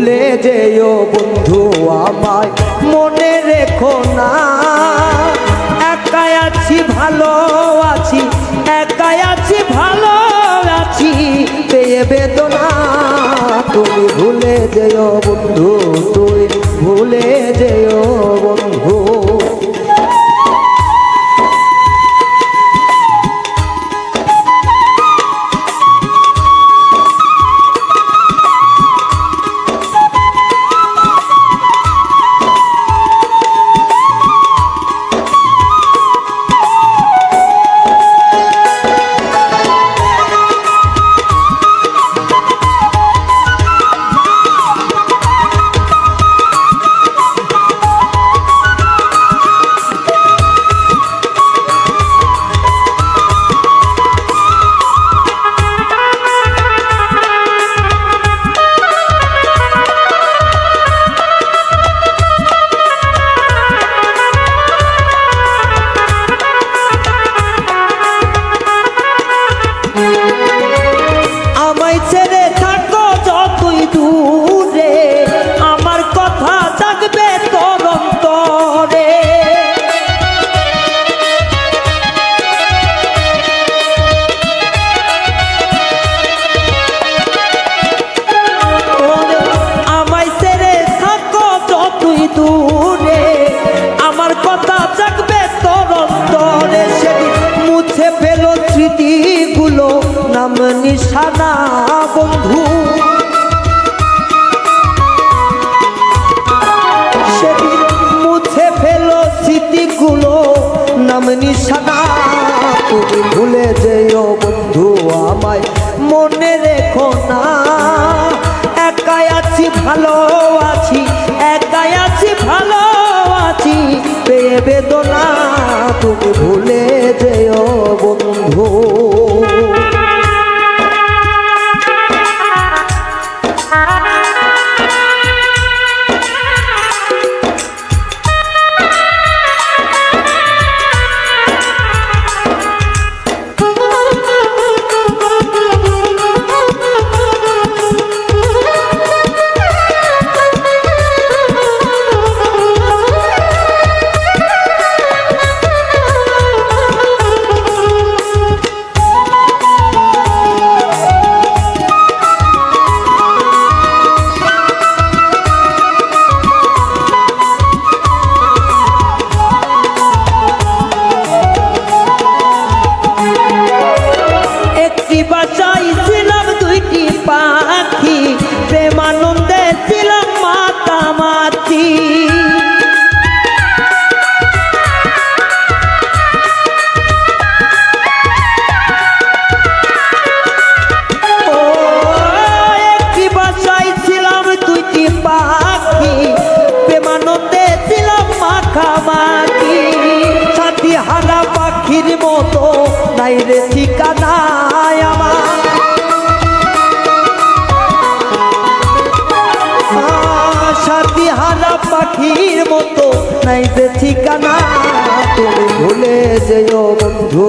ভুলে যেও বন্ধু আমায়, মনে রেখো না। একাই আছি, ভালো আছি, একাই আছি, ভালো আছি। পেয়ে বেদনা, তুমি ভুলে যেও বন্ধু, তুই ভুলে যেও বন্ধু। স্মৃতিগুলো নামনি সাদা তুমি ভুলে যেও বন্ধু আমায়, মনে রেখো না। একাই আছি, ভালো আছি মাখামাখি সাথী হারা পাখির মতো। নাই রে ঠিকানায় আমার। সাথী হারা পাখির মতো। নাই যে ঠিকানা, তুমি ভুলে যেও বন্ধু